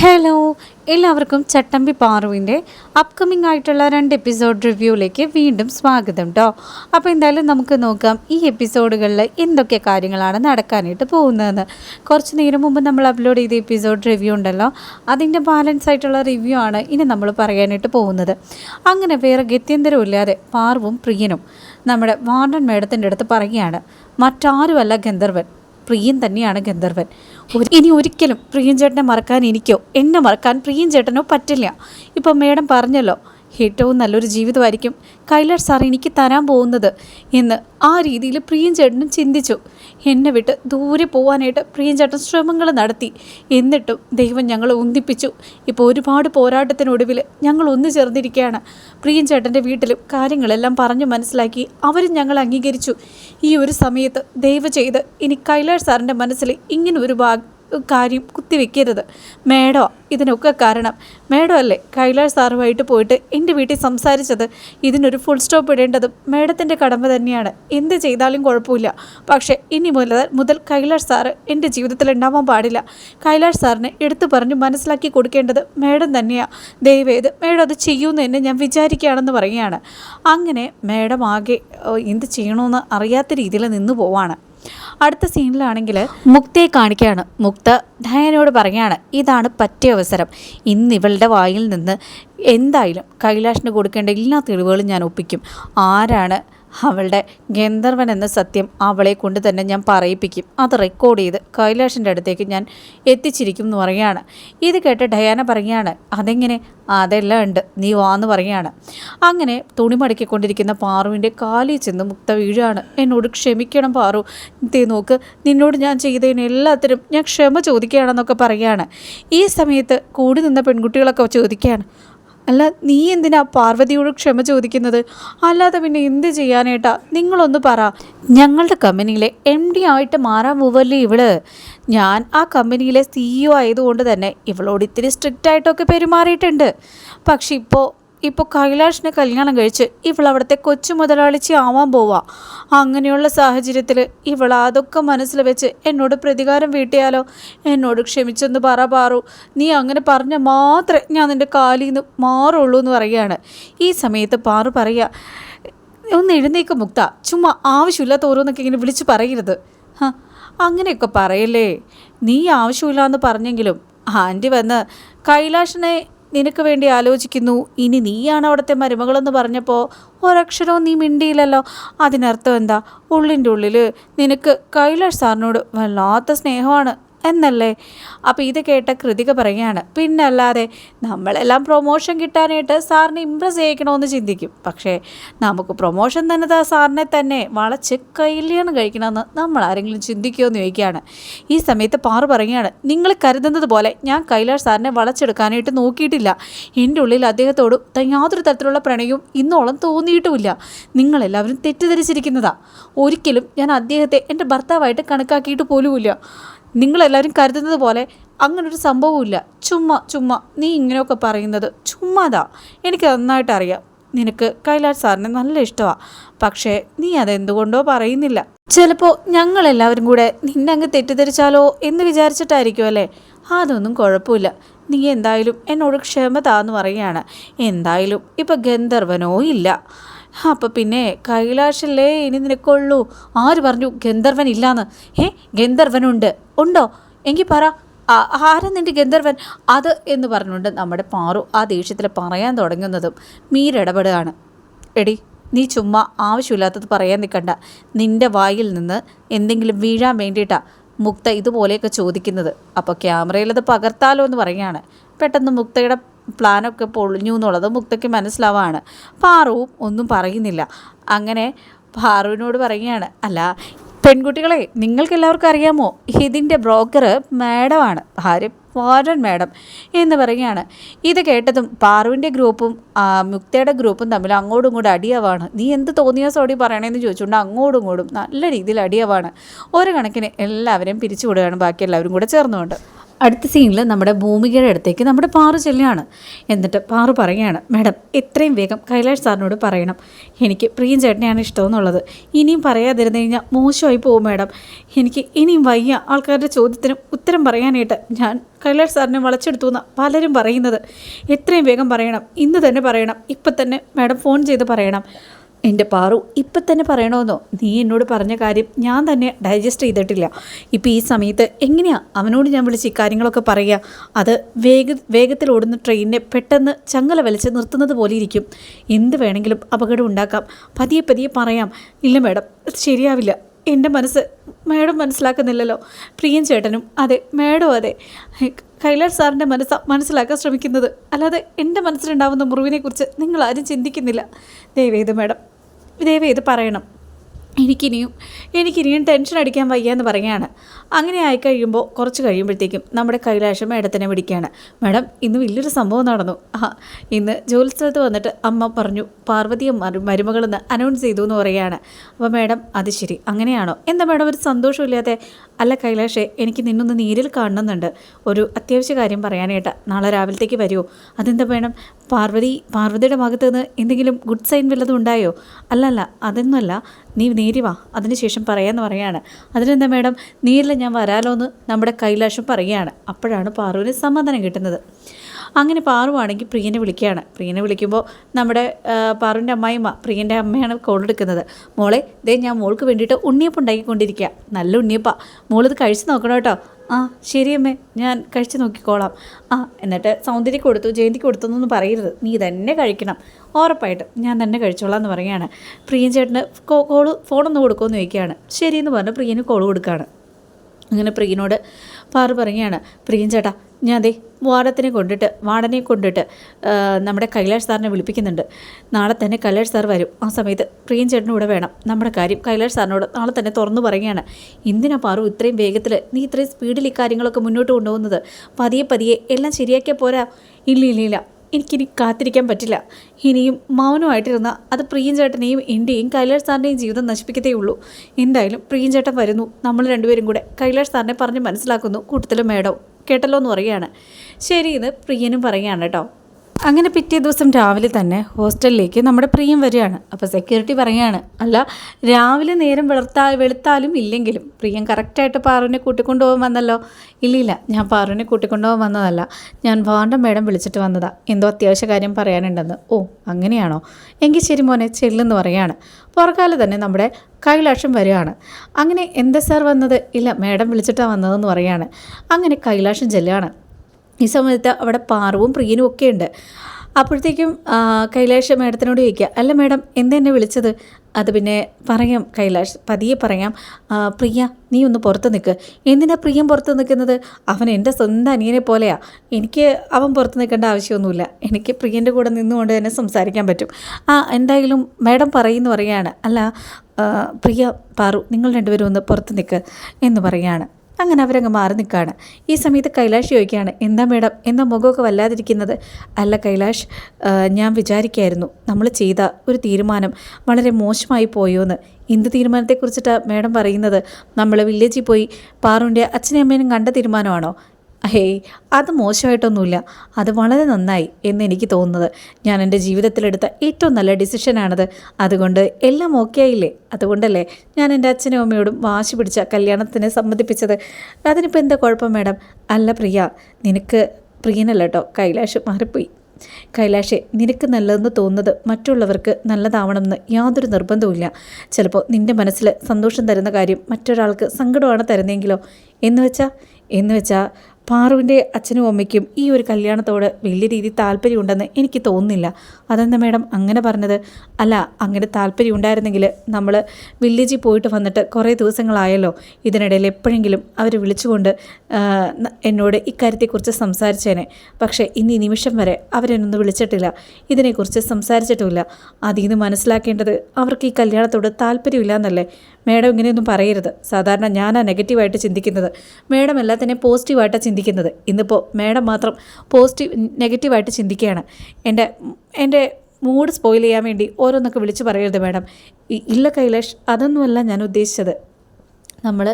Hello എല്ലാവർക്കും ചട്ടമ്പി പാറുവിന്റെ upcoming ആയിട്ടുള്ള രണ്ട് എപ്പിസോഡ് റിവ്യൂയിലേക്ക് വീണ്ടും സ്വാഗതം കേട്ടോ അപ്പോൾ എന്തായാലും നമുക്ക് നോക്കാം ഈ എപ്പിസോഡുകളിൽ എന്തൊക്കെ കാര്യങ്ങളാണ് നടക്കാനായിട്ട് പോകുന്നതെന്ന്. കുറച്ച് നേരം മുമ്പ് നമ്മൾ അപ്ലോഡ് ചെയ്ത എപ്പിസോഡ് റിവ്യൂ ഉണ്ടല്ലോ അതിന്റെ ബാലൻസ് ആയിട്ടുള്ള റിവ്യൂ ആണ് ഇനി നമ്മൾ പറയാനായിട്ട് പോകുന്നത്. അങ്ങനെ വേറെ ഗത്യന്തരമില്ലാതെ പാർവും പ്രിയനും നമ്മുടെ വാർഡൻ മേഡത്തിന്റെ അടുത്ത് പറയുകയാണ് മറ്റാരുമല്ല ഗന്ധർവൻ പ്രിയൻ തന്നെയാണ് ഗന്ധർവൻ. ഇനി ഒരിക്കലും പ്രിയൻ ചേട്ടനെ മറക്കാൻ എനിക്കോ? എന്നെ മറക്കാൻ പ്രിയൻ ചേട്ടനോ പറ്റില്ല. ഇപ്പം മേഡം പറഞ്ഞല്ലോ ഏറ്റവും നല്ലൊരു ജീവിതമായിരിക്കും കൈലാഷ് സാർ എനിക്ക് തരാൻ പോകുന്നത് എന്ന് ആ രീതിയിൽ പ്രിയൻ ചേട്ടനും ചിന്തിച്ചു. എന്നെ വിട്ട് ദൂരെ പോകാനായിട്ട് പ്രിയഞ്ചേട്ടൻ ശ്രമങ്ങൾ നടത്തി. എന്നിട്ടും ദൈവം ഞങ്ങളെ ഒന്നിപ്പിച്ചു. ഇപ്പോൾ ഒരുപാട് പോരാട്ടത്തിനൊടുവിൽ ഞങ്ങൾ ഒന്നു ചേർന്നിരിക്കുകയാണ്. പ്രിയഞ്ചേട്ടന്റെ വീട്ടിലും കാര്യങ്ങളെല്ലാം പറഞ്ഞു മനസ്സിലാക്കി അവരും ഞങ്ങൾ അംഗീകരിച്ചു. ഈ ഒരു സമയത്ത് ദയവ് ചെയ്ത് ഇനി കൈലാഷ് സാറിന്റെ മനസ്സിൽ ഇങ്ങനെ ഒരു ഭാ കാര്യം കുത്തിവെക്കരുത്. മേഡോ ഇതിനൊക്കെ കാരണം. മേഡം അല്ലേ കൈലാഷ് സാറുമായിട്ട് പോയിട്ട് എന്റെ വീട്ടിൽ സംസാരിച്ചത്? ഇതിനൊരു ഫുൾ സ്റ്റോപ്പ് ഇടേണ്ടതും മേഡത്തിന്റെ കടമ തന്നെയാണ്. എന്ത് ചെയ്താലും കുഴപ്പമില്ല. പക്ഷേ ഇനി മുതൽ മുതൽ കൈലാഷ് സാറ് എന്റെ ജീവിതത്തിൽ ഉണ്ടാവാൻ പാടില്ല. കൈലാഷ് സാറിനെ എടുത്തു പറഞ്ഞ് മനസ്സിലാക്കി കൊടുക്കേണ്ടത് മേഡം തന്നെയാണ് ദയവേത് മേഡം അത് ചെയ്യുമെന്ന് തന്നെ ഞാൻ വിചാരിക്കുകയാണെന്ന് പറയുകയാണ്. അങ്ങനെ മേഡം ആകെ എന്ത് ചെയ്യണമെന്ന് അറിയാത്ത രീതിയിൽ നിന്ന് പോവാണ്. അടുത്ത സീനിലാണെങ്കിൽ മുക്തയെ കാണിക്കുകയാണ്. മുക്ത ധയനോട് പറയുകയാണ് ഇതാണ് പറ്റിയ അവസരം. ഇന്ന് ഇവളുടെ വായിൽ നിന്ന് എന്തായാലും കൈലാഷിന് കൊടുക്കേണ്ട എല്ലാ തെളിവുകളും ഞാൻ ഒപ്പിക്കും. ആരാണ് അവളുടെ ഗന്ധർവൻ എന്ന സത്യം അവളെ കൊണ്ട് തന്നെ ഞാൻ പറയിപ്പിക്കും. അത് റെക്കോർഡ് ചെയ്ത് കൈലാഷിന്റെ അടുത്തേക്ക് ഞാൻ എത്തിച്ചിരിക്കും എന്ന് പറയുകയാണ്. ഇത് കേട്ട് ഡയാന പറയുകയാണ് അതെങ്ങനെ? അതെല്ലാം ഉണ്ട്. നീ വാന്ന് പറയുകയാണ്. അങ്ങനെ തുണി മടക്കിക്കൊണ്ടിരിക്കുന്ന പാറുവിന്റെ കാലിൽ ചെന്ന് മുക്ത വീഴാണ്. എന്നോട് ക്ഷമിക്കണം പാറു. തീ നോക്ക് നിന്നോട് ഞാൻ ചെയ്തതിന് എല്ലാത്തിനും ഞാൻ ക്ഷമ ചോദിക്കുകയാണെന്നൊക്കെ പറയുകയാണ്. ഈ സമയത്ത് കൂടി നിന്ന പെൺകുട്ടികളൊക്കെ ചോദിക്കുകയാണ് അല്ല നീ എന്തിനാ പാർവതിയോട് ക്ഷമ ചോദിക്കുന്നത്? അല്ലാതെ പിന്നെ എന്ത് ചെയ്യാനേട്ടാ? നിങ്ങളൊന്ന് പറ. ഞങ്ങളുടെ കമ്പനിയിലെ എം ഡി ആയിട്ട് മാറാൻ പോവല്ലേ ഇവൾ? ഞാൻ ആ കമ്പനിയിലെ സിഇഒ ആയതുകൊണ്ട് തന്നെ ഇവളോട് ഇത്തിരി സ്ട്രിക്റ്റ് ആയിട്ടൊക്കെ പെരുമാറിയിട്ടുണ്ട്. പക്ഷെ ഇപ്പോൾ ഇപ്പോൾ കൈലാഷിനെ കല്യാണം കഴിച്ച് ഇവൾ അവിടുത്തെ കൊച്ചു മുതലാളിച്ചി ആവാൻ പോവാ. അങ്ങനെയുള്ള സാഹചര്യത്തിൽ ഇവൾ അതൊക്കെ മനസ്സിൽ വെച്ച് എന്നോട് പ്രതികാരം വീട്ടിയാലോ? എന്നോട് ക്ഷമിച്ചെന്ന് പറ പാറു. നീ അങ്ങനെ പറഞ്ഞ മാത്രമേ ഞാൻ നിന്റെ കാലിൽ നിന്ന് മാറുള്ളൂ എന്ന് പറയുകയാണ്. ഈ സമയത്ത് പാറു പറയുക ഒന്ന് എഴുന്നേക്ക് മുക്ത. ചുമ്മാ ആവശ്യമില്ലാത്ത ഓരോന്നൊക്കെ ഇങ്ങനെ വിളിച്ച് പറയരുത്. അങ്ങനെയൊക്കെ പറയല്ലേ? നീ ആവശ്യമില്ലാന്ന് പറഞ്ഞെങ്കിലും ആന്റി വന്ന് കൈലാഷിനെ നിനക്ക് വേണ്ടി ആലോചിക്കുന്നു. ഇനി നീയാണ് അവിടുത്തെ മരുമകളെന്ന് പറഞ്ഞപ്പോൾ ഒരക്ഷരവും നീ മിണ്ടിയില്ലല്ലോ. അതിനർത്ഥം എന്താ? ഉള്ളിന്റെ ഉള്ളിൽ നിനക്ക് കൈലാഷ് സാറിനോട് വല്ലാത്ത സ്നേഹമാണ്. എന്നല്ലേ? അപ്പോൾ ഇത് കേട്ട കൃതിക പറയുകയാണ് പിന്നല്ലാതെ നമ്മളെല്ലാം പ്രൊമോഷൻ കിട്ടാനായിട്ട് സാറിനെ ഇമ്പ്രസ് ചെയ്യിക്കണമെന്ന് ചിന്തിക്കും. പക്ഷേ നമുക്ക് പ്രൊമോഷൻ തന്നെ താ സാറിനെ തന്നെ വളച്ച് കല്യാണം കഴിക്കണമെന്ന് നമ്മൾ ആരെങ്കിലും ചിന്തിക്കുമോ എന്ന് ചോദിക്കുകയാണ്. ഈ സമയത്ത് പാറു പറയുകയാണ് നിങ്ങൾ കരുതുന്നത് പോലെ ഞാൻ കൈലാഷ് സാറിനെ വളച്ചെടുക്കാനായിട്ട് നോക്കിയിട്ടില്ല. എന്റെ ഉള്ളിൽ അദ്ദേഹത്തോട് യാതൊരു തരത്തിലുള്ള പ്രണയവും ഇന്നോളം തോന്നിയിട്ടുമില്ല. നിങ്ങളെല്ലാവരും തെറ്റിദ്ധരിച്ചിരിക്കുന്നതാ. ഒരിക്കലും ഞാൻ അദ്ദേഹത്തെ എന്റെ ഭർത്താവായിട്ട് കണക്കാക്കിയിട്ട് പോലുമില്ല. നിങ്ങളെല്ലാവരും കരുതുന്നത് പോലെ അങ്ങനൊരു സംഭവമില്ല ചുമ്മാ ചുമ്മാ. നീ ഇങ്ങനെയൊക്കെ പറയുന്നത് ചുമ്മാതാ. എനിക്ക് നന്നായിട്ട് അറിയാം നിനക്ക് കൈലാഷ് സാറിനെ നല്ല ഇഷ്ടമാണ് പക്ഷേ നീ അതെന്തുകൊണ്ടോ പറയുന്നില്ല. ചിലപ്പോൾ ഞങ്ങളെല്ലാവരും കൂടെ നിന്നെ അങ്ങ് തെറ്റിദ്ധരിച്ചാലോ എന്ന് വിചാരിച്ചിട്ടായിരിക്കും അല്ലേ? അതൊന്നും കുഴപ്പമില്ല. നീ എന്തായാലും എന്നോട് ക്ഷമ താന്ന് പറയുകയാണ്. എന്തായാലും ഇപ്പം ഗന്ധർവനോ ഇല്ല. അപ്പം പിന്നെ കൈലാഷല്ലേ ഇനി നിനക്കുള്ളൂ? ആര് പറഞ്ഞു ഗന്ധർവൻ ഇല്ലാന്ന്? ഏ ഗന്ധർവനുണ്ട്. ഉണ്ടോ? എങ്കിൽ പറ. ആരാ നിന്റെ ഗന്ധർവൻ? അത് എന്ന് പറഞ്ഞുകൊണ്ട് നമ്മുടെ പാറു ആ ദേഷ്യത്തിൽ പറയാൻ തുടങ്ങുന്നതും മീരിടപെടുകയാണ്. എടി നീ ചുമ്മാ ആവശ്യമില്ലാത്തത് പറയാൻ നിൽക്കണ്ട നിന്റെ വായിൽ നിന്ന് എന്തെങ്കിലും വീഴാൻ വേണ്ടിയിട്ടാണ് മുക്ത ഇതുപോലെയൊക്കെ ചോദിക്കുന്നത്. അപ്പോൾ ക്യാമറയിൽ അത് പകർത്താലോ എന്ന് പറയുകയാണ്. പെട്ടെന്ന് മുക്തയുടെ പ്ലാനൊക്കെ പൊളിഞ്ഞു എന്നുള്ളത് മുക്തയ്ക്ക് മനസ്സിലാവാണ്. പാറുവും ഒന്നും പറയുന്നില്ല. അങ്ങനെ പാറുവിനോട് പറയുകയാണ് അല്ല പെൺകുട്ടികളെ നിങ്ങൾക്ക് എല്ലാവർക്കും അറിയാമോ? ഇതിന്റെ ബ്രോക്കർ മാഡമാണ് ഭാര്യ വാരൻ മാഡം എന്ന് പറയുകയാണ്. ഇത് കേട്ടതും പാറുവിന്റെ ഗ്രൂപ്പും മുക്തയുടെ ഗ്രൂപ്പും തമ്മിൽ അങ്ങോട്ടും ഇങ്ങോട്ടും അടിയാവാണ്. നീ എന്ത് തോന്നിയ സോടി പറയണേന്ന് ചോദിച്ചുകൊണ്ട് അങ്ങോട്ടും ഇങ്ങോട്ടും നല്ല രീതിയിൽ അടിയാവാണ്. ഒരു കണക്കിന് എല്ലാവരെയും പിരിച്ചുവിടുകയാണ്. ബാക്കി എല്ലാവരും കൂടെ ചേർന്നുകൊണ്ട്. അടുത്ത സീനിൽ നമ്മുടെ ഭൂമികയുടെ അടുത്തേക്ക് നമ്മുടെ പാറു ചെല്ലുകയാണ്. എന്നിട്ട് പാറു പറയുകയാണ് മാഡം എത്രയും വേഗം കൈലാഷ് സാറിനോട് പറയണം. എനിക്ക് പ്രിയൻ ചേട്ടനെയാണ് ഇഷ്ടമെന്നുള്ളത്. ഇനിയും പറയാതിരുന്നു കഴിഞ്ഞാൽ മോശമായി പോകും മാഡം. എനിക്ക് ഇനിയും വയ്യ ആൾക്കാരുടെ ചോദ്യത്തിന് ഉത്തരം പറയാനായിട്ട് ഞാൻ കൈലാഷ് സാറിനെ വളച്ചെടുത്തു എന്ന് പലരും പറയുന്നത്. എത്രയും വേഗം പറയണം ഇന്ന് തന്നെ പറയണം ഇപ്പം തന്നെ മാഡം ഫോൺ ചെയ്ത് പറയണം. എന്റെ പാറു ഇപ്പം തന്നെ പറയണമെന്നോ നീ എന്നോട് പറഞ്ഞ കാര്യം ഞാൻ തന്നെ ഡൈജസ്റ്റ് ചെയ്തിട്ടില്ല. ഇപ്പം ഈ സമയത്ത് എങ്ങനെയാണ് അവനോട് ഞാൻ വിളിച്ച് ഇക്കാര്യങ്ങളൊക്കെ പറയുക? അത് വേഗ വേഗത്തിൽ ഓടുന്ന ട്രെയിനിനെ പെട്ടെന്ന് ചങ്ങല വലിച്ച് നിർത്തുന്നത് പോലെ ഇരിക്കും. എന്ത് വേണമെങ്കിലും അപകടം ഉണ്ടാക്കാം. പതിയെ പതിയെ പറയാം. ഇല്ല മാഡം ശരിയാവില്ല. എന്റെ മനസ്സ് മേഡം മനസ്സിലാക്കുന്നില്ലല്ലോ. പ്രിയൻ ചേട്ടനും അതെ മേഡം അതെ. കൈലാഷ് സാറിന്റെ മനസ്സ് മനസ്സിലാക്കാൻ ശ്രമിക്കുന്നത്. അല്ലാതെ എന്റെ മനസ്സിലുണ്ടാവുന്ന മുറിവിനെക്കുറിച്ച് നിങ്ങൾ ആരും ചിന്തിക്കുന്നില്ല. ദയവേത് മേഡം. ദയവേത് പറയണം. എനിക്കിനിയും എനിക്കിനിയും ടെൻഷൻ അടിക്കാൻ വയ്യ എന്ന് പറയുകയാണ്. അങ്ങനെ ആയി കഴിയുമ്പോൾ കുറച്ച് കഴിയുമ്പോഴത്തേക്കും നമ്മുടെ കൈലാഷം മേഡത്തിനെ വിളിക്കുകയാണ്. മേഡം ഇന്ന് വലിയൊരു സംഭവം നടന്നു. ആ ഇന്ന് ജോലിസ്ഥലത്ത് വന്നിട്ട് അമ്മ പറഞ്ഞു പാർവതിയെ മരു മരുമകളെന്ന് അനൗൺസ് ചെയ്തു എന്ന് പറയുകയാണ്. അപ്പോൾ മേഡം അത് ശരി അങ്ങനെയാണോ? എന്താ മേഡം ഒരു സന്തോഷമില്ലാതെ? അല്ല കൈലാഷേ എനിക്ക് നിന്നൊന്ന് നേരിൽ കാണണമെന്നുണ്ട്. ഒരു അത്യാവശ്യ കാര്യം പറയാനായിട്ട് നാളെ രാവിലത്തേക്ക് വരുമോ അതെന്താ വേണം പാർവതി പാർവതിയുടെ ഭാഗത്ത് നിന്ന് എന്തെങ്കിലും ഗുഡ് സൈൻ വല്ലതും ഉണ്ടായോ? അല്ലല്ല അതൊന്നുമല്ല. നീ നേരി വാ അതിനുശേഷം പറയാമെന്ന് പറയാണ്. അതിനെന്താ മേഡം? നേരിൽ ഞാൻ വരാലോ എന്ന് നമ്മുടെ കൈലാഷം പറയുകയാണ്. അപ്പോഴാണ് പാർവതി സമാധാനം കിട്ടുന്നത്. അങ്ങനെ പാറുവാണെങ്കിൽ പ്രിയനെ വിളിക്കുകയാണ്. പ്രിയനെ വിളിക്കുമ്പോൾ നമ്മുടെ പാറുവിന്റെ അമ്മായിമ്മ പ്രിയന്റെ അമ്മയാണ് കോൾ എടുക്കുന്നത്. മോളെ ദേ ഞാൻ മോൾക്ക് വേണ്ടിയിട്ട് ഉണ്ണിയപ്പം ഉണ്ടാക്കിക്കൊണ്ടിരിക്കുക. നല്ല ഉണ്ണിയപ്പ. മോളിത് കഴിച്ച് നോക്കണം കേട്ടോ. ആ ശരി അമ്മേ ഞാൻ കഴിച്ച് നോക്കിക്കോളാം. ആ എന്നിട്ട് സൗന്ദര്യം കൊടുത്തു ജയന്തി കൊടുത്തു എന്നൊന്നും പറയരുത്. നീ തന്നെ കഴിക്കണം. ഉറപ്പായിട്ടും ഞാൻ തന്നെ കഴിച്ചോളാം എന്ന് പറയുകയാണ്. പ്രിയൻ ചേട്ടന് കോൾ ഫോണൊന്ന് കൊടുക്കുമെന്ന് ചോദിക്കുകയാണ്. ശരിയെന്ന് പറഞ്ഞ് പ്രിയന് കോൾ കൊടുക്കുകയാണ്. അങ്ങനെ പ്രിയനോട് പാറു പറയുകയാണ്. പ്രിയൻ ചേട്ടാ ഞാൻ ദേ വാടത്തിനെ കൊണ്ടിട്ട് വാടനെ കൊണ്ടിട്ട് നമ്മുടെ കൈലാഷ് സാറിനെ വിളിപ്പിക്കുന്നുണ്ട്. നാളെ തന്നെ കൈലാഷ് സാർ വരും. ആ സമയത്ത് പ്രിയൻ ചേട്ടനും കൂടെ വേണം. നമ്മുടെ കാര്യം കൈലാഷ് സാറിനോട് നാളെ തന്നെ തുറന്നു പറയുകയാണ്. എന്തിനാ പാറു ഇത്രയും വേഗത്തിൽ നീ ഇത്രയും സ്പീഡിൽ ഈ കാര്യങ്ങളൊക്കെ മുന്നോട്ട് കൊണ്ടുപോകുന്നത്? പതിയെ പതിയെ എല്ലാം ശരിയാക്കിയാൽ പോരാ. ഇല്ല ഇല്ല ഇല്ല. എനിക്കിനി കാത്തിരിക്കാൻ പറ്റില്ല. ഇനിയും മൗനമായിട്ടിരുന്ന അത് പ്രിയൻ ചേട്ടനെയും എന്റെയും കൈലാഷ് സാറിന്റെയും ജീവിതം നശിപ്പിക്കത്തേ ഉള്ളൂ. എന്തായാലും പ്രിയൻ ചേട്ടൻ വരുന്നു. നമ്മൾ രണ്ടുപേരും കൂടെ കൈലാഷ് സാറിനെ പറഞ്ഞ് മനസ്സിലാക്കുന്നു. കൂട്ടത്തിലും മേഡവും കേട്ടല്ലോ എന്ന് പറയുകയാണ്. ശരി ഇത് പ്രിയനും പറയുകയാണ് കേട്ടോ. അങ്ങനെ പിറ്റേ ദിവസം രാവിലെ തന്നെ ഹോസ്റ്റലിലേക്ക് നമ്മുടെ പ്രിയം വരികയാണ്. അപ്പോൾ സെക്യൂരിറ്റി പറയുകയാണ് അല്ല രാവിലെ നേരം വെളുത്താ വെളുത്താലും ഇല്ലെങ്കിലും പ്രിയം കറക്റ്റായിട്ട് പാറുവിനെ കൂട്ടിക്കൊണ്ടുപോകാൻ വന്നല്ലോ? ഇല്ലില്ല ഇല്ല ഞാൻ പാറുവിനെ കൂട്ടിക്കൊണ്ടുപോകാൻ വന്നതല്ല. ഞാൻ വാണ്ടം മേഡം വിളിച്ചിട്ട് വന്നതാ. എന്തോ അത്യാവശ്യ കാര്യം പറയാനുണ്ടെന്ന്. ഓ അങ്ങനെയാണോ? എങ്കിൽ ശരി മോനെ ചെല്ലെന്ന് പറയാണ് പുറകാലെ തന്നെ നമ്മുടെ കൈലാഷം വരികയാണ്. അങ്ങനെ എന്താ സാർ വന്നത്? ഇല്ല മേഡം വിളിച്ചിട്ടാണ് വന്നതെന്ന് പറയാണ് അങ്ങനെ കൈലാഷം ചെല്ലുകയാണ്. ഈ സമയത്ത് അവിടെ പാർവും പ്രിയനും ഒക്കെ ഉണ്ട്. അപ്പോഴത്തേക്കും കൈലാഷ് മേഡത്തിനോട് ചോദിക്കുക അല്ല മേഡം എന്തെന്നെ വിളിച്ചത്? അത് പിന്നെ പറയാം കൈലാഷ് പതിയെ പറയാം പ്രിയ നീ ഒന്ന് പുറത്ത് നിൽക്ക് എന്തിനാ പ്രിയം പുറത്ത് നിൽക്കുന്നത് അവൻ എന്റെ സ്വന്തം അനിയനെ പോലെയാ. എനിക്ക് അവൻ പുറത്ത് നിൽക്കേണ്ട ആവശ്യമൊന്നുമില്ല. എനിക്ക് പ്രിയന്റെ കൂടെ നിന്നുകൊണ്ട് തന്നെ സംസാരിക്കാൻ പറ്റും. ആ എന്തായാലും മേഡം പറയുന്നു പറയാണ് അല്ല പ്രിയ പാറു നിങ്ങൾ രണ്ടുപേരും ഒന്ന് പുറത്ത് നിൽക്ക് എന്ന് പറയാണ് അങ്ങനെ അവരങ്ങ് മാറി നിൽക്കുകയാണ്. ഈ സമയത്ത് കൈലാഷ് ചോദിക്കുകയാണ് എന്താ മേഡം എന്താ മുഖമൊക്കെ വല്ലാതിരിക്കുന്നത്? അല്ല കൈലാഷ് ഞാൻ വിചാരിക്കായിരുന്നു നമ്മൾ ചെയ്ത ഒരു തീരുമാനം വളരെ മോശമായി പോയോന്ന്. എന്ത് തീരുമാനത്തെക്കുറിച്ചിട്ടാണ് മേഡം പറയുന്നത്? നമ്മൾ വില്ലേജിൽ പോയി പാറുവിന്റെ അച്ഛനെയും അമ്മേനും കണ്ട തീരുമാനമാണോ? ഹേയ് അത് മോശമായിട്ടൊന്നുമില്ല. അത് വളരെ നന്നായി എന്ന് എനിക്ക് തോന്നുന്നത്. ഞാൻ എന്റെ ജീവിതത്തിലെടുത്ത ഏറ്റവും നല്ല ഡിസിഷനാണത്. അതുകൊണ്ട് എല്ലാം ഓക്കെ ആയില്ലേ? അതുകൊണ്ടല്ലേ ഞാൻ എന്റെ അച്ഛനും അമ്മയോടും വാശി പിടിച്ച കല്യാണത്തിന് സമ്മതിപ്പിച്ചത്. അതിനിപ്പോൾ എന്താ കുഴപ്പം മാഡം? അല്ല പ്രിയ നിനക്ക് പ്രിയനല്ല കേട്ടോ. കൈലാഷ് മാറിപ്പോയി. കൈലാഷെ നിനക്ക് നല്ലതെന്ന് തോന്നുന്നത് മറ്റുള്ളവർക്ക് നല്ലതാവണമെന്ന് യാതൊരു നിർബന്ധവുമില്ല. ചിലപ്പോൾ നിന്റെ മനസ്സിൽ സന്തോഷം തരുന്ന കാര്യം മറ്റൊരാൾക്ക് സങ്കടമാണ് തരുന്നതെങ്കിലോ? എന്ന് വെച്ചാൽ എന്ന് വെച്ചാൽ പാറുവിന്റെ അച്ഛനും അമ്മയ്ക്കും ഈ ഒരു കല്യാണത്തോട് വലിയ രീതിയിൽ താല്പര്യമുണ്ടെന്ന് എനിക്ക് തോന്നുന്നില്ല. അതെന്താ മേഡം അങ്ങനെ പറഞ്ഞത്? അല്ല അങ്ങനെ താല്പര്യം ഉണ്ടായിരുന്നെങ്കിൽ നമ്മൾ വില്ലേജിൽ പോയിട്ട് വന്നിട്ട് കുറേ ദിവസങ്ങളായല്ലോ. ഇതിനിടയിൽ എപ്പോഴെങ്കിലും അവർ വിളിച്ചുകൊണ്ട് എന്നോട് ഇക്കാര്യത്തെക്കുറിച്ച് സംസാരിച്ചേനെ. പക്ഷേ ഇന്ന് ഈ നിമിഷം വരെ അവരെന്നൊന്നും വിളിച്ചിട്ടില്ല. ഇതിനെക്കുറിച്ച് സംസാരിച്ചിട്ടുമില്ല. അതിൽ നിന്ന് മനസ്സിലാക്കേണ്ടത് അവർക്ക് ഈ കല്യാണത്തോട് താല്പര്യമില്ല എന്നല്ലേ? മേഡം ഇങ്ങനെയൊന്നും പറയരുത്. സാധാരണ ഞാനാ നെഗറ്റീവായിട്ട് ചിന്തിക്കുന്നത്. മേഡം എല്ലാത്തിനെയും പോസിറ്റീവായിട്ടാണ് ചിന്തിക്കുന്നത്. ഇന്നിപ്പോൾ മേഡം മാത്രം പോസിറ്റീവ് നെഗറ്റീവായിട്ട് ചിന്തിക്കുകയാണ്. എന്റെ എന്റെ മൂഡ് സ്പോയിൽ ചെയ്യാൻ വേണ്ടി ഓരോന്നൊക്കെ വിളിച്ച് പറയരുത് മേഡം. ഇല്ല കൈലാഷ് അതൊന്നുമല്ല ഞാൻ ഉദ്ദേശിച്ചത്. നമ്മൾ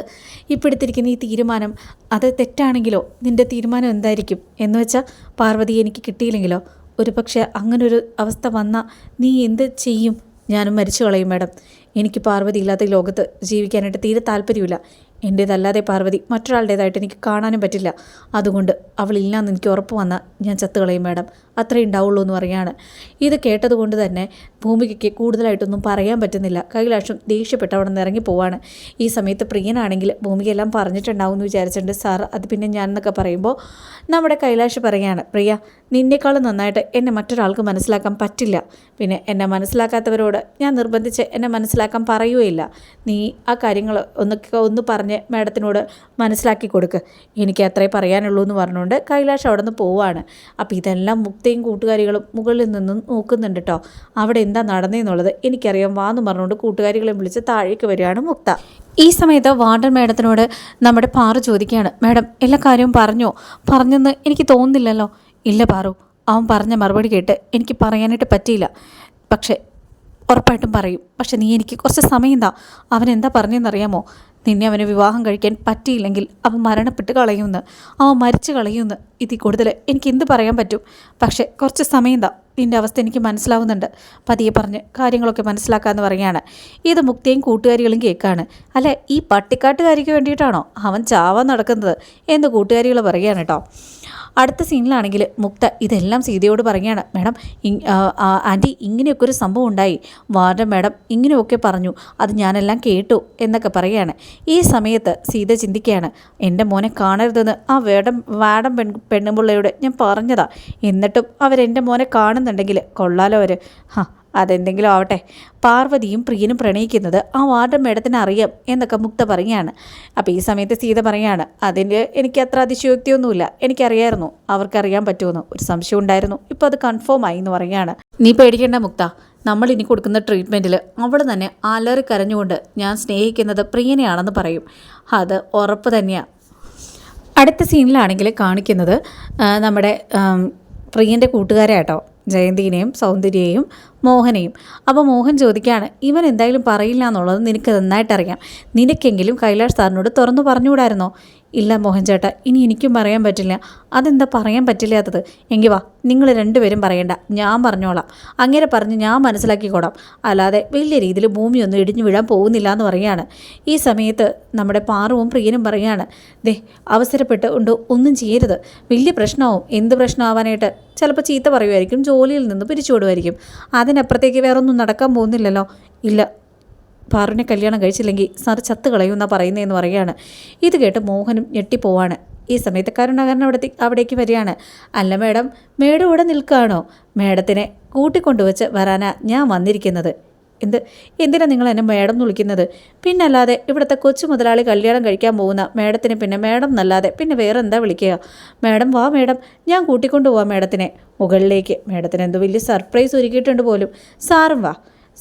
ഇപ്പോൾ എടുത്തിരിക്കുന്ന ഈ തീരുമാനം അത് തെറ്റാണെങ്കിലോ നിന്റെ തീരുമാനം എന്തായിരിക്കും? എന്ന് വെച്ചാൽ പാർവതി എനിക്ക് കിട്ടിയില്ലെങ്കിലോ ഒരു പക്ഷേ അങ്ങനൊരു അവസ്ഥ വന്നാൽ നീ എന്ത് ചെയ്യും? ഞാനും മരിച്ചു കളയും മാഡം. എനിക്ക് പാർവതി ഇല്ലാത്ത ലോകത്ത് ജീവിക്കാനായിട്ട് തീരെ താല്പര്യമില്ല. എന്റേതല്ലാതെ പാർവതി മറ്റൊരാളുടേതായിട്ട് എനിക്ക് കാണാനും പറ്റില്ല. അതുകൊണ്ട് അവളില്ലാന്ന് എനിക്ക് ഉറപ്പ് വന്നാൽ ഞാൻ ചത്തുകളയും മാഡം. അത്രേ ഉണ്ടാവുള്ളൂ എന്ന് പറയാണ്. ഇത് കേട്ടതുകൊണ്ട് തന്നെ ഭൂമികയ്ക്ക് കൂടുതലായിട്ടൊന്നും പറയാൻ പറ്റുന്നില്ല. കൈലാഷം ദേഷ്യപ്പെട്ട് അവിടെ നിന്ന് ഇറങ്ങി പോവാണ്. ഈ സമയത്ത് പ്രിയനാണെങ്കിൽ ഭൂമികയെല്ലാം പറഞ്ഞിട്ടുണ്ടാവും എന്ന് വിചാരിച്ചിട്ടുണ്ട്. സാർ അത് പിന്നെ ഞാൻ എന്നൊക്കെ പറയുമ്പോൾ നമ്മുടെ കൈലാഷ് പറയാണ് പ്രിയ നിന്നേക്കാളും നന്നായിട്ട് എന്നെ മറ്റൊരാൾക്ക് മനസ്സിലാക്കാൻ പറ്റില്ല. പിന്നെ എന്നെ മനസ്സിലാക്കാത്തവരോട് ഞാൻ നിർബന്ധിച്ച് എന്നെ മനസ്സിലാക്കാൻ പറയുകയില്ല. നീ ആ കാര്യങ്ങൾ ഒന്നൊക്കെ ഒന്ന് പറഞ്ഞ് മാഡത്തിനോട് മനസ്സിലാക്കി കൊടുക്ക്. എനിക്ക് അത്രേ പറയാനുള്ളൂ എന്ന് പറഞ്ഞുകൊണ്ട് കൈലാഷ് അവിടെ നിന്ന് പോവാണ്. അപ്പോൾ ഇതെല്ലാം മുക്തയും കൂട്ടുകാരികളും മുകളിൽ നിന്നും നോക്കുന്നുണ്ട് കേട്ടോ അവിടെ എന്താ നടന്നതെന്നുള്ളത് എനിക്കറിയാം. വാന്ന് പറഞ്ഞുകൊണ്ട് കൂട്ടുകാരികളെ വിളിച്ച് താഴേക്ക് വരികയാണ് മുക്ത. ഈ സമയത്ത് വാർഡൻ മാഡത്തിനോട് നമ്മുടെ പാറു ചോദിക്കുകയാണ്. മാഡം എല്ലാ കാര്യവും പറഞ്ഞോ? പറഞ്ഞെന്ന് എനിക്ക് തോന്നുന്നില്ലല്ലോ. ഇല്ല പാറു. അവൻ പറഞ്ഞ മറുപടി കേട്ട് എനിക്ക് പറയാനായിട്ട് പറ്റിയില്ല. പക്ഷേ ഉറപ്പായിട്ടും പറയും. പക്ഷേ നീ എനിക്ക് കുറച്ച് സമയം താ. അവൻ എന്താ പറഞ്ഞതെന്നറിയാമോ നിന്നെ അവന് വിവാഹം കഴിക്കാൻ പറ്റിയില്ലെങ്കിൽ അവൻ മരണപ്പെട്ട് കളയുമെന്ന്. അവൻ മരിച്ചു കളയുമെന്ന് ഇതിൽ കൂടുതൽ എനിക്ക് എന്ത് പറയാൻ പറ്റും? പക്ഷേ കുറച്ച് സമയം താ. നിന്റെ അവസ്ഥ എനിക്ക് മനസ്സിലാവുന്നുണ്ട്. പതിയെ പറഞ്ഞ് കാര്യങ്ങളൊക്കെ മനസ്സിലാക്കാമെന്ന് പറയാണ് ഇത് മുക്തിയും കൂട്ടുകാരികളും കേൾക്കാണ്. അല്ല? ഈ പട്ടിക്കാട്ടുകാരിക്ക് വേണ്ടിയിട്ടാണോ അവൻ ചാവാൻ നടക്കുന്നത്? എന്ന് കൂട്ടുകാരികൾ പറയുകയാണ് കേട്ടോ. അടുത്ത സീനിലാണെങ്കിൽ മുക്ത ഇതെല്ലാം സീതയോട് പറയുകയാണ് മാഡം ആന്റി ഇങ്ങനെയൊക്കെ ഒരു സംഭവം ഉണ്ടായി. വാർഡൻ മാഡം ഇങ്ങനെയൊക്കെ പറഞ്ഞു. അത് ഞാനെല്ലാം കേട്ടു എന്നൊക്കെ പറയുകയാണ്. ഈ സമയത്ത് സീത ചിന്തിക്കുകയാണ് എന്റെ മോനെ കാണരുതെന്ന് ആ വേടം വാടം പെൺ പെണ്ണുപിള്ളയോട് ഞാൻ പറഞ്ഞതാ. എന്നിട്ടും അവരെന്റെ മോനെ കാണുന്നുണ്ടെങ്കിൽ കൊള്ളാലോ അവർ ഹാ അതെന്തെങ്കിലും ആവട്ടെ. പാർവതിയും പ്രിയനും പ്രണയിക്കുന്നത് ആ വാർഡൻ മേഡത്തിന് അറിയാം എന്നൊക്കെ മുക്ത പറയുകയാണ്. അപ്പോൾ ഈ സമയത്ത് സീത പറയുകയാണ് അതിന് എനിക്ക് അത്ര അതിശയോക്തിയൊന്നുമില്ല. എനിക്കറിയായിരുന്നു. അവർക്കറിയാൻ പറ്റുമെന്ന്. ഒരു സംശയം ഉണ്ടായിരുന്നു. ഇപ്പോൾ അത് കൺഫേം ആയി എന്ന് പറയുകയാണ്. നീ പേടിക്കേണ്ട മുക്ത. നമ്മൾ ഇനി കൊടുക്കുന്ന ട്രീറ്റ്മെന്റിൽ അവൾ തന്നെ അലറി കരഞ്ഞുകൊണ്ട് ഞാൻ സ്നേഹിക്കുന്നത് പ്രിയനെയാണെന്ന് പറയും. അത് ഉറപ്പ് തന്നെയാണ് അടുത്ത സീനിലാണെങ്കിൽ കാണിക്കുന്നത് നമ്മുടെ പ്രിയന്റെ കൂട്ടുകാരെ കേട്ടോ ജയന്തിനെയും സൗന്ദര്യയെയും മോഹനെയും. അപ്പോൾ മോഹൻ ചോദിക്കുകയാണ് ഇവൻ എന്തായാലും പറയില്ല എന്നുള്ളത് നിനക്ക് നന്നായിട്ടറിയാം. നിനക്കെങ്കിലും കൈലാഷ് സാറിനോട് തുറന്നു പറഞ്ഞുകൂടായിരുന്നോ? ഇല്ല മോഹൻ ചേട്ടാ ഇനി എനിക്കും പറയാൻ പറ്റില്ല. അതെന്താ പറയാൻ പറ്റില്ലാത്തത്? എങ്കിൽ വാ നിങ്ങൾ രണ്ടുപേരും പറയണ്ട. ഞാൻ പറഞ്ഞോളാം. അങ്ങനെ പറഞ്ഞ് ഞാൻ മനസ്സിലാക്കിക്കോടാം അല്ലാതെ വലിയ രീതിയിൽ ഭൂമിയൊന്നും ഇടിഞ്ഞു വീഴാൻ പോകുന്നില്ല എന്ന് പറയാണ് ഈ സമയത്ത് നമ്മുടെ പാറുവും പ്രിയനും പറയാണ് ദേ അവസരപ്പെട്ട് കൊണ്ട് ഒന്നും ചെയ്യരുത്. വലിയ പ്രശ്നമാവും. എന്ത് പ്രശ്നമാവാനായിട്ട്? ചിലപ്പോൾ ചീത്ത പറയുമായിരിക്കും ജോലിയിൽ നിന്ന് പിരിച്ചുവിടുമായിരിക്കും അതിനപ്പുറത്തേക്ക് വേറൊന്നും നടക്കാൻ പോകുന്നില്ലല്ലോ. ഇല്ല പാറുവിനെ കല്യാണം കഴിച്ചില്ലെങ്കിൽ സാർ ചത്ത് കളയുമെന്നാണ് പറയുന്നതെന്ന് പറയുകയാണ്. ഇത് കേട്ട് മോഹനും ഞെട്ടിപ്പോവാണ്. ഈ സമയത്ത് കരുണാകരൻ അവിടെ അവിടേക്ക് വരികയാണ്. അല്ല മേഡം മേഡം ഇവിടെ നിൽക്കുകയാണോ? മേഡത്തിനെ കൂട്ടിക്കൊണ്ടുവച്ച് വരാനാ ഞാൻ വന്നിരിക്കുന്നത്. എന്ത്? എന്തിനാണ് നിങ്ങൾ എന്നെ മേഡം എന്ന് വിളിക്കുന്നത്? പിന്നല്ലാതെ ഇവിടുത്തെ കൊച്ചു മുതലാളി കല്യാണം കഴിക്കാൻ പോകുന്ന മേഡത്തിന് പിന്നെ മേഡം എന്നല്ലാതെ പിന്നെ വേറെ എന്താ വിളിക്കുക? മേഡം വാ മേഡം ഞാൻ കൂട്ടിക്കൊണ്ടു പോവാം മേഡത്തിനെ. മുകളിലേക്ക് മേഡത്തിന് എന്തോ വലിയ സർപ്രൈസ് ഒരുക്കിയിട്ടുണ്ട് പോലും. സാറും വാ.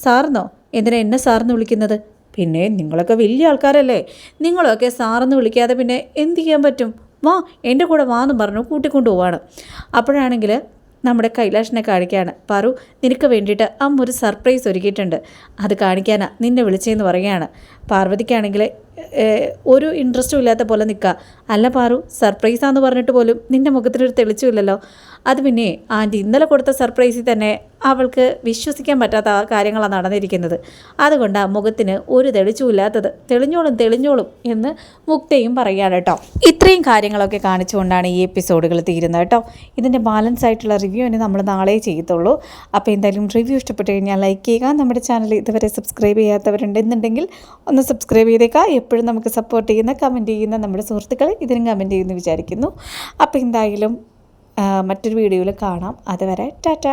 സാറിനോ എന്തിനാ എന്നെ സാറെന്ന് വിളിക്കുന്നത്? പിന്നെ നിങ്ങളൊക്കെ വലിയ ആൾക്കാരല്ലേ. നിങ്ങളൊക്കെ സാറെന്ന് വിളിക്കാതെ പിന്നെ എന്ത് ചെയ്യാൻ പറ്റും? വാ എന്റെ കൂടെ വാ എന്ന് പറഞ്ഞു കൂട്ടിക്കൊണ്ടു പോവാണ്. അപ്പോഴാണെങ്കിൽ നമ്മുടെ കൈലാഷിനെ കാണിക്കുകയാണ് പറു നിനക്ക് വേണ്ടിയിട്ട് അമ്മ ഒരു സർപ്രൈസ് ഒരുക്കിയിട്ടുണ്ട്. അത് കാണിക്കാനാ നിന്നെ വിളിച്ചതെന്ന് പറയുകയാണ്. പാർവതിക്കാണെങ്കിൽ ഒരു ഇൻട്രസ്റ്റും ഇല്ലാത്ത പോലെ നിൽക്കുക. അല്ല പാറു സർപ്രൈസാന്ന് പറഞ്ഞിട്ട് പോലും നിന്റെ മുഖത്തിനൊരു തെളിച്ചുമില്ലല്ലോ. അത് പിന്നെ ആന്റി ഇന്നലെ കൊടുത്ത സർപ്രൈസിൽ തന്നെ അവൾക്ക് വിശ്വസിക്കാൻ പറ്റാത്ത കാര്യങ്ങളാണ് നടന്നിരിക്കുന്നത്. അതുകൊണ്ട് ആ മുഖത്തിന് ഒരു തെളിച്ചുമില്ലാത്തത് തെളിഞ്ഞോളും തെളിഞ്ഞോളും എന്ന് മുക്തയും പറയുകയാണ് കേട്ടോ. ഇത്രയും കാര്യങ്ങളൊക്കെ കാണിച്ചുകൊണ്ടാണ് ഈ എപ്പിസോഡുകൾ തീരുന്നത് കേട്ടോ. ഇതിന്റെ ബാലൻസ് ആയിട്ടുള്ള റിവ്യൂ ഇനി നമ്മൾ നാളെ ചെയ്യത്തുള്ളൂ. അപ്പോൾ എന്തായാലും റിവ്യൂ ഇഷ്ടപ്പെട്ട് കഴിഞ്ഞാൽ ലൈക്ക് ചെയ്യുക. നമ്മുടെ ചാനൽ ഇതുവരെ സബ്സ്ക്രൈബ് ചെയ്യാത്തവരുണ്ടെന്നുണ്ടെങ്കിൽ ഒന്ന് സബ്സ്ക്രൈബ് ചെയ്തേക്കുക എപ്പോഴും നമുക്ക് സപ്പോർട്ട് ചെയ്യുന്ന കമന്റ് ചെയ്യുന്ന നമ്മുടെ സുഹൃത്തുക്കൾ ഇതിനും കമന്റ് ചെയ്യുമെന്ന് വിചാരിക്കുന്നു. അപ്പോൾ എന്തായാലും മറ്റൊരു വീഡിയോയിൽ കാണാം. അതുവരെ ടാറ്റ.